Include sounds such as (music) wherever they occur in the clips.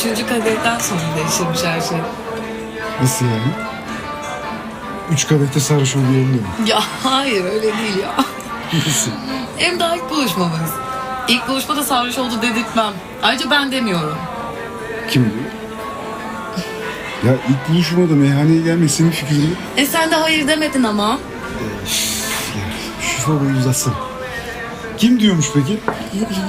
Üçüncü kadehten sonra değişirmiş her şey. Nasıl yani? Üç kadehte sarhoş oluyor mu? Ya hayır öyle değil ya. Nasıl? Hem daha ilk buluşmamız. İlk buluşmada sarhoş oldu dedirtmem. Ayrıca ben demiyorum. Kim diyor? Ya ilk buluşmada meyhaneye gelmek senin fikrin mi? E sen de hayır demedin ama. Ya, şu fabayı uzatsın. Kim diyormuş peki?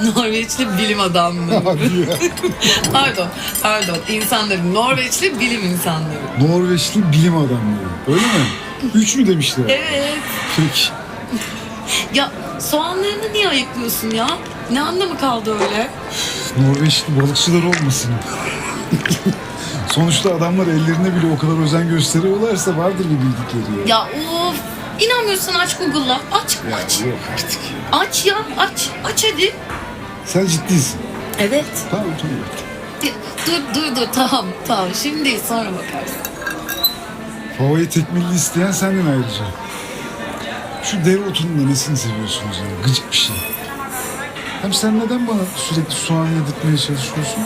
(laughs) Norveçli bilim adamları. (laughs) Pardon, pardon. İnsanları, Norveçli bilim insanları. Norveçli bilim adamları. Öyle mi? Üç mü demişler? Evet. Peki. Ya soğanlarını niye ayıklıyorsun ya? Ne anlamı kaldı öyle? Norveçli balıkçılar olmasın. (laughs) Sonuçta adamlar ellerine bile o kadar özen gösteriyorlarsa vardır bir bildikleri ya. Ya of. İnanmıyorsan aç Google'la. Aç, Ya aç. yok artık. Aç ya, aç. Aç hadi. Sen ciddisin. Evet. Tamam tamam. Dur, dur, dur. Tamam, tamam. Şimdi değil, sonra bakarsın. Havayı tekmilli isteyen sendin ayrıca. Şu dereotunun da nesini seviyorsunuz ya? Gıcık bir şey. Hem sen neden bana sürekli soğan yedirtmeye çalışıyorsun?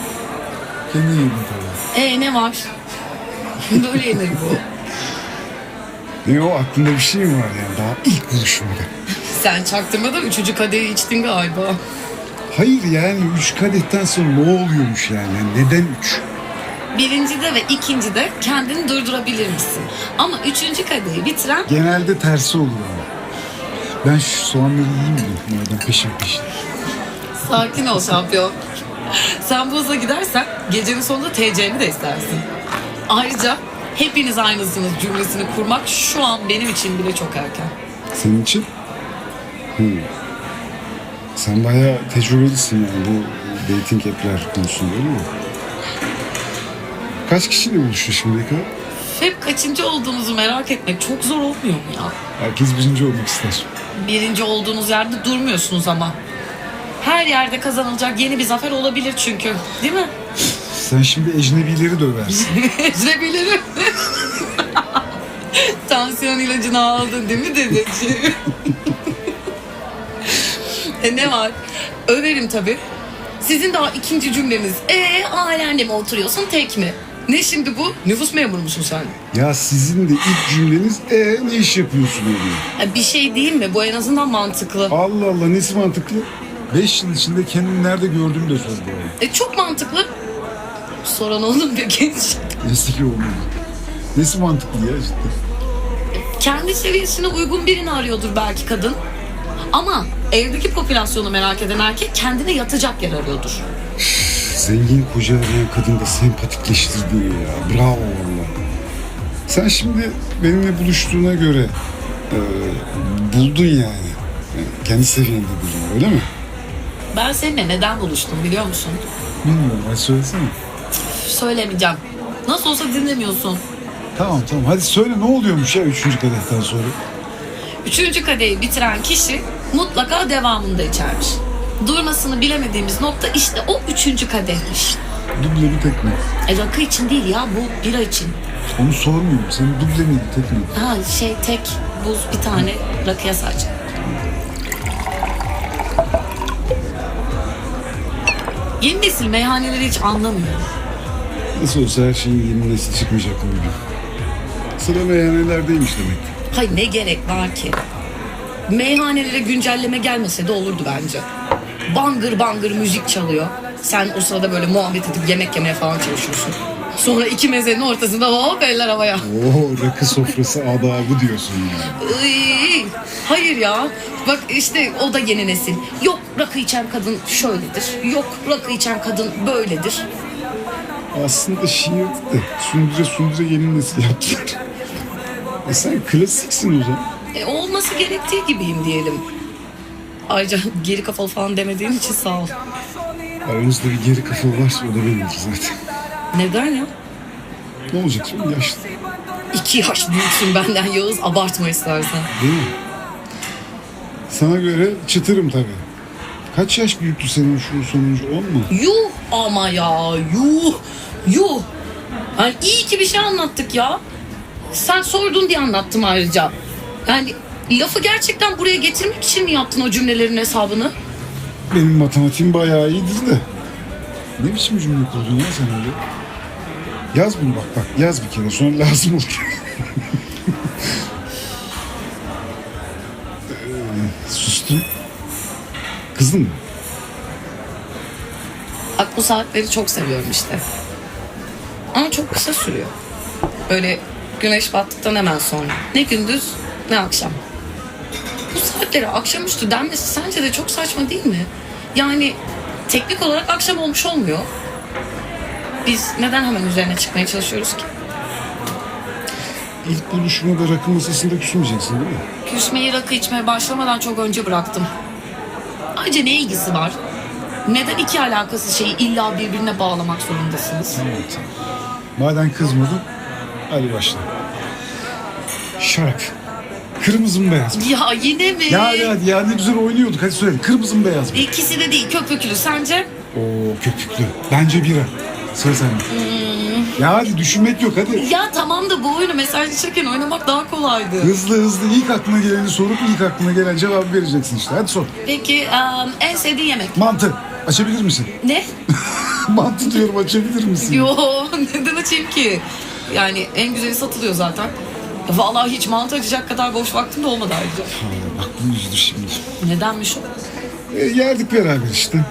Kendin yedin tabii. Ee ne var? Böyle yenir bu. Ne o aklında bir şey mi var yani daha ilk buluşmada? Sen çaktırmadan üçüncü kadehi içtin galiba. Hayır yani üç kadetten sonra ne oluyormuş yani? Yani Neden üç? Birincide ve ikincide kendini durdurabilir misin? Ama üçüncü kadehi bitiren Genelde tersi olur ama. Ben şu soğanları yiyeyim mi? Madem peşin peşin. sakin ol şampiyon. Sen bu hıza gidersen gecenin sonunda TC'ni de istersin. Ayrıca hepiniz aynısınız cümlesini kurmak şu an benim için bile çok erken. Senin için? Hmm. Sen bayağı tecrübelisin yani bu dating app'ler konusunda öyle mi? Kaç kişiyle buluştun şimdiye kadar? Hep kaçıncı olduğumuzu merak etmek çok zor olmuyor mu ya? Herkes birinci olmak ister. Birinci olduğunuz yerde durmuyorsunuz ama. Her yerde kazanılacak yeni bir zafer olabilir çünkü. Değil mi? Sen şimdi ecnebileri döversin. (laughs) Ezebilirim. Tansiyon ilacını aldın değil mi dedeciğim? (laughs) e ne var? Överim tabii. Sizin daha ikinci cümleniz. Ee ailenle mi oturuyorsun tek mi? Ne şimdi bu? Nüfus memuru musun sen? ya sizin de ilk cümleniz e ne iş yapıyorsun oluyor. Ya bir şey değil mi? Bu en azından mantıklı. Allah Allah nesi mantıklı? Beş yıl içinde kendini nerede gördüğümü de sor bana. E çok mantıklı. Soran oğlum peki. Eski olmalı. Nesi mantıklı ya cidden? Kendi seviyesine uygun birini arıyordur belki kadın. Ama evdeki popülasyonu merak eden erkek kendine yatacak yer arıyordur. Zengin koca arayan kadın da sempatikleştirdi ya. Bravo valla. Sen şimdi benimle buluştuğuna göre e, buldun yani. Yani Kendi seviyende buldun öyle mi? Ben seninle neden buluştum biliyor musun? Bilmiyorum hadi söylesene. Söylemeyeceğim. Nasıl olsa dinlemiyorsun. Tamam tamam hadi söyle ne oluyormuş ya üçüncü kadehten sonra? Üçüncü kadehi bitiren kişi mutlaka devamında içermiş. Durmasını bilemediğimiz nokta işte o üçüncü kadehmiş. Duble mi tek mi? E rakı için değil ya bu bira için. Onu sormuyorum. Senin duble miydi tek mi? Ha şey tek buz bir tane rakıya sadece. Yeni nesil meyhaneleri hiç anlamıyor. Nasıl olsa her şeyin yeni nesil çıkmayacak mı bugün? Sıra meyhanelerdeymiş demek. Hayır ne gerek var ki? Meyhanelere güncelleme gelmese de olurdu bence. Bangır bangır müzik çalıyor. Sen o sırada böyle muhabbet edip yemek yemeye falan çalışıyorsun. Sonra iki mezenin ortasında hop eller havaya. Oo rakı sofrası adabı diyorsun yani. Iy, hayır ya. Bak işte o da yeni nesil. Yok rakı içen kadın şöyledir. Yok rakı içen kadın böyledir. Aslında şiir de sundure sundure yeni nesil yaptılar. E sen klasiksin hocam. E, olması gerektiği gibiyim diyelim. Ayrıca geri kafalı falan demediğin için sağ ol. Aranızda bir geri kafalı varsa o da benimdir zaten. Neden ya? Ne olacak şimdi yaşlı İki yaş büyüksün benden Yağız. Abartma istersen. değil mi? Sana göre çıtırım tabii. Kaç yaş büyüktü senin şu sonuncu 10 mu? Yuh ama ya yuh yuh. Yani iyi ki bir şey anlattık ya. Sen sordun diye anlattım ayrıca. Yani lafı gerçekten buraya getirmek için mi yaptın o cümlelerin hesabını? Benim matematiğim bayağı iyidir de. Ne biçim cümle kurdun ya sen öyle? Yaz bunu bak bak yaz bir kere sonra lazım olur. (laughs) Ee, Sustum. Kızdın mı? Bak bu saatleri çok seviyorum işte. Ama çok kısa sürüyor. Böyle güneş battıktan hemen sonra. Ne gündüz ne akşam. Bu saatlere akşamüstü denmesi sence de çok saçma değil mi? Yani teknik olarak akşam olmuş olmuyor. Biz neden hemen üzerine çıkmaya çalışıyoruz ki? İlk buluşmada rakı masasında küsmeyeceksin değil mi? Küsmeyi rakı içmeye başlamadan çok önce bıraktım. Ayrıca ne ilgisi var? Neden iki alakasız şeyi illa birbirine bağlamak zorundasınız? Tamam. Madem kızmadın hadi başla. Şarap. Kırmızı mı beyaz mı? Ya yine mi? Ya hadi ya ne güzel oynuyorduk hadi söyle. Kırmızı mı beyaz mı? İkisi de değil köpüklü sence? Oo köpüklü. Bence bira. Sıra sende. Ya hadi düşünmek yok hadi. Ya tamam da bu oyunu mesajlaşırken oynamak daha kolaydı. Hızlı hızlı ilk aklına geleni sorup ilk aklına gelen cevabı vereceksin işte. Hadi sor. Peki em, en sevdiğin yemek? Mantı. Açabilir misin? Ne? (laughs) Mantı diyorum açabilir misin? Yo neden açayım ki? Yani en güzeli satılıyor zaten. Vallahi hiç mantı açacak kadar boş vaktim de olmadı ayrıca. Ha, aklım yüzdü şimdi. Nedenmiş o? E, yerdik beraber işte.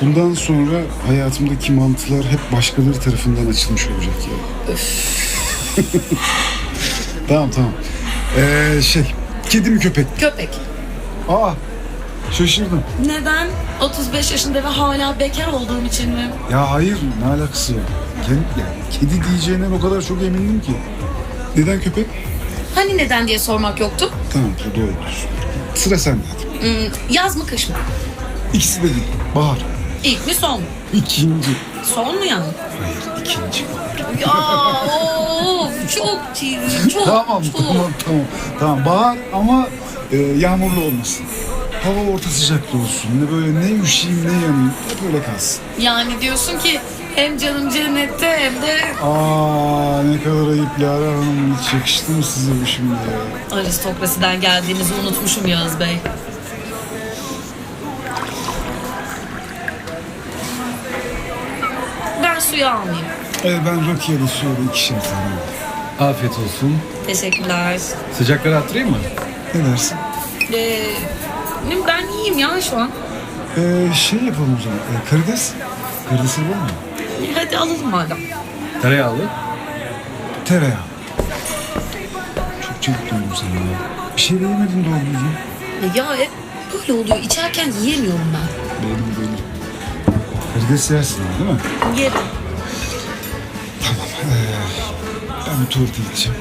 Bundan sonra hayatımdaki mantılar hep başkaları tarafından açılmış olacak ya. (laughs) tamam tamam. Ee, şey, kedi mi köpek? Köpek. Aa, şaşırdım. Neden? 35 yaşında ve hala bekar olduğum için mi? Ya hayır, ne alakası ya? Kedi, yani kedi diyeceğinden o kadar çok emindim ki. Neden köpek? Hani neden diye sormak yoktu. Tamam, doğru. Sıra sende hadi. Hmm, yaz mı kış mı? İkisi de değil. Bahar. İlk mi son mu? İkinci. Son mu yani? Hayır, ikinci. Ya of çok çirkin, çok Tamam, çok. tamam, tamam. Tamam, bahar ama e, yağmurlu olmasın. Hava orta sıcakta olsun. Ne böyle ne üşüyeyim ne yanayım. Hep öyle kalsın. Yani diyorsun ki hem canım cennette hem de Aa ne kadar ayıp Lara Hanım. Hiç yakıştı mı size bu şimdi ya? aristokrasiden geldiğinizi unutmuşum Yağız Bey. Ben suyu almayayım. E, ben Rocky'ye de suya da ikişer tane. Afiyet olsun. Teşekkürler. Sıcakları attırayım mı? Ne dersin? Ee, ben iyiyim ya şu an. E, şey yapalım o zaman. E, karides. Karides var mı? Hadi alalım madem. Tereyağlı. Tereyağı. Çok çabuk döndüm sana ya. Bir şey de yemedin doğru düzgün. Ya hep böyle oluyor. İçerken yiyemiyorum ben. Belli belli. Karides yersin ama değil mi? Yerim. Tamam. E, ben bir tuvalete gideceğim.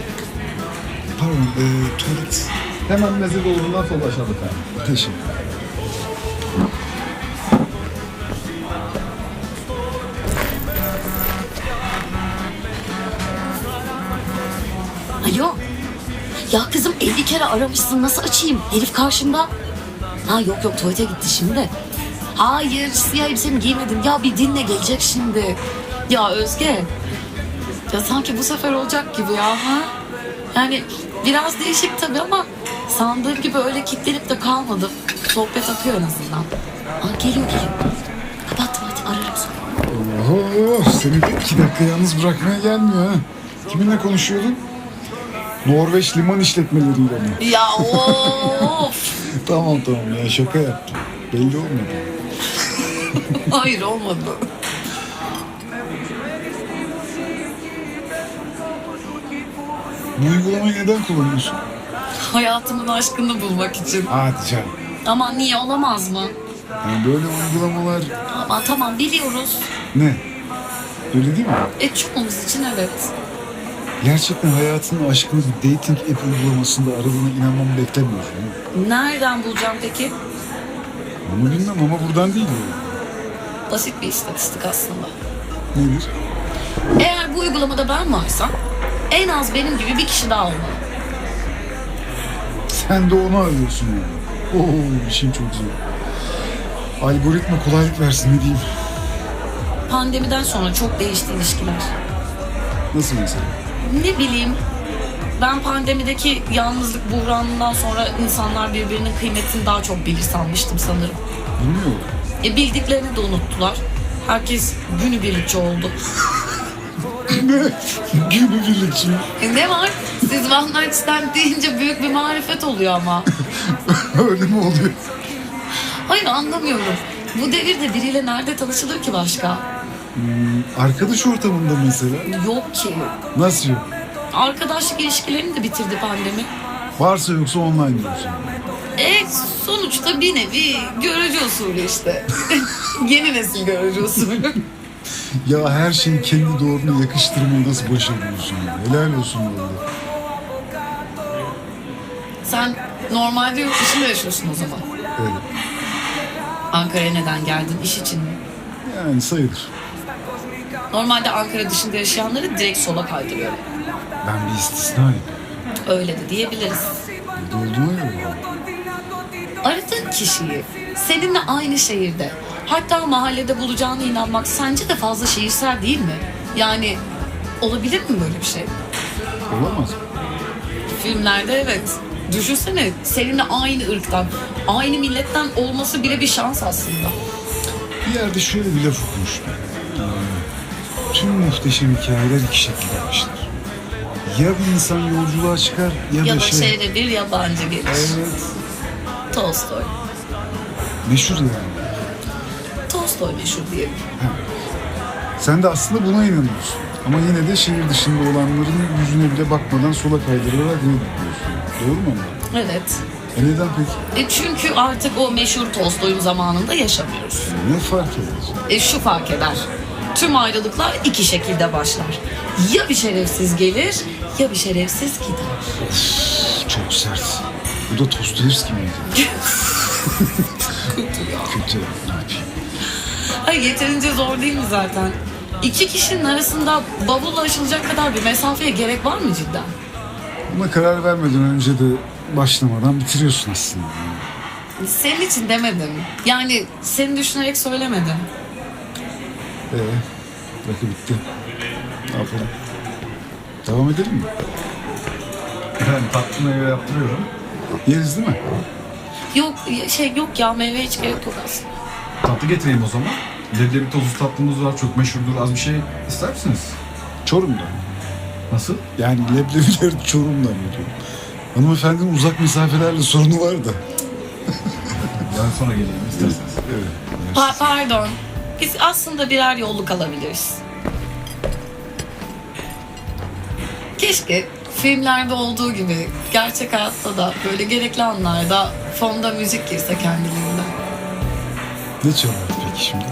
Pardon, e, tuvalet. Hemen meze dolabından sol aşağıda efendim. Teşekkür Alo. Ya kızım 50 kere aramışsın nasıl açayım? Herif karşımda. Ha yok yok tuvalete gitti şimdi. Hayır siyah elbisemi giymedim. Ya bir dinle gelecek şimdi. Ya Özge. Ya sanki bu sefer olacak gibi ya ha? Yani biraz değişik tabii ama sandığım gibi öyle kilitlenip de kalmadım. Sohbet akıyor en azından. Aa, geliyor geliyor. Kapattım hadi ararım sonra. Oho, seni de iki dakika yalnız bırakmaya gelmiyor ha. Kiminle konuşuyordun? Norveç liman işletmeleriyle mi? Ya of. (laughs) tamam tamam ya şaka yaptım. Belli olmadı. (laughs) Hayır olmadı. Bu uygulamayı neden kullanıyorsun? Hayatımın aşkını bulmak için. Hadi canım. Ama niye olamaz mı? Yani böyle uygulamalar Ama tamam biliyoruz. ne? Öyle değil mi? E çoğumuz için evet. Gerçekten hayatının aşkını bir dating app uygulamasında aradığına inanmamı beklemiyorsun. mi? Nereden bulacağım peki? Onu bilmem ama buradan değil yani. Basit bir istatistik aslında. Nedir? Eğer bu uygulamada ben varsam en az benim gibi bir kişi daha olmalı. Sen de onu arıyorsun yani. Oo işin çok zor. Algoritma kolaylık versin ne diyeyim. Pandemiden sonra çok değişti ilişkiler. Nasıl mesela? Ne bileyim ben pandemideki yalnızlık buhranından sonra insanlar birbirinin kıymetini daha çok bilir sanmıştım sanırım. Bilmiyorum. E bildiklerini de unuttular. Herkes günübirlikçi oldu. (laughs) ne? Günübirlikçi. E ne var? Siz One Night Stand deyince büyük bir marifet oluyor ama. (laughs) Öyle mi oluyor? Hayır anlamıyorum. Bu devirde biriyle nerede tanışılır ki başka? Arkadaş ortamında mesela. Yok ki. Nasıl yok? Arkadaşlık ilişkilerini de bitirdi pandemi. Varsa yoksa online diyorsun. E sonuçta bir nevi görücü usulü işte. (laughs) Yeni nesil görücü usulü. (laughs) Ya her şeyi kendi doğruna yakıştırmayı nasıl başarıyorsun? Helal olsun vallahi. Sen normalde yurt dışında yaşıyorsun o zaman. Evet. Ankara'ya neden geldin? İş için mi? Yani sayılır. Normalde Ankara dışında yaşayanları direkt sola kaydırıyor. Ben bir istisnayım. Öyle de diyebiliriz. Burada olduğuma göre vallahi. Aradığın kişiyi seninle aynı şehirde hatta mahallede bulacağına inanmak sence de fazla şehirsel değil mi? Yani olabilir mi böyle bir şey? Olamaz mı? Filmlerde evet. Düşünsene seninle aynı ırktan, aynı milletten olması bile bir şans aslında. Bir yerde şöyle bir laf okumuştum. Ee, Tüm muhteşem hikayeler iki şekilde başlar. Ya bir insan yolculuğa çıkar ya, Ya da da şey... şehre bir yabancı gelir. Evet. Tolstoy. Meşhur yani. Tolstoy meşhur diyelim. Sen de aslında buna inanıyorsun. Ama yine de şehir dışında olanların yüzüne bile bakmadan sola kaydırarak ne diyorsun? Doğru mu ama? Evet. E neden peki? E çünkü artık o meşhur Tolstoy'un zamanında yaşamıyoruz. Ne fark eder? E şu fark eder. Tüm ayrılıklar iki şekilde başlar. Ya bir şerefsiz gelir ya bir şerefsiz gider. Çok sert. Bu da Dostoyevski miydi? (laughs) Kötü ya. Kötü. Ne yapayım? Hayır yeterince zor değil mi zaten? İki kişinin arasında bavulla aşılacak kadar bir mesafeye gerek var mı cidden? Buna karar vermeden önce de başlamadan bitiriyorsun aslında. Senin için demedim. Yani seni düşünerek söylemedim. Ee, rakı bitti. Ne yapalım? Devam edelim mi? Ben tatlı meyve yaptırıyorum. Yeriz değil mi? Yok şey yok ya meyve hiç gerek yok aslında. Tatlı getireyim o zaman. Leblebi tozlu tatlımız var. Çok meşhurdur. Az bir şey ister misiniz? Çorum'da. Nasıl? Yani leblebiler (laughs) Çorum'dan geliyor. Hanımefendinin uzak mesafelerle sorunu var da. (laughs) Ben sonra geleyim isterseniz. Evet. Pa- pardon. Biz aslında birer yolluk alabiliriz. Keşke filmlerde olduğu gibi gerçek hayatta da böyle gerekli anlarda fonda müzik girse kendiliğinden. Ne çalar peki şimdi?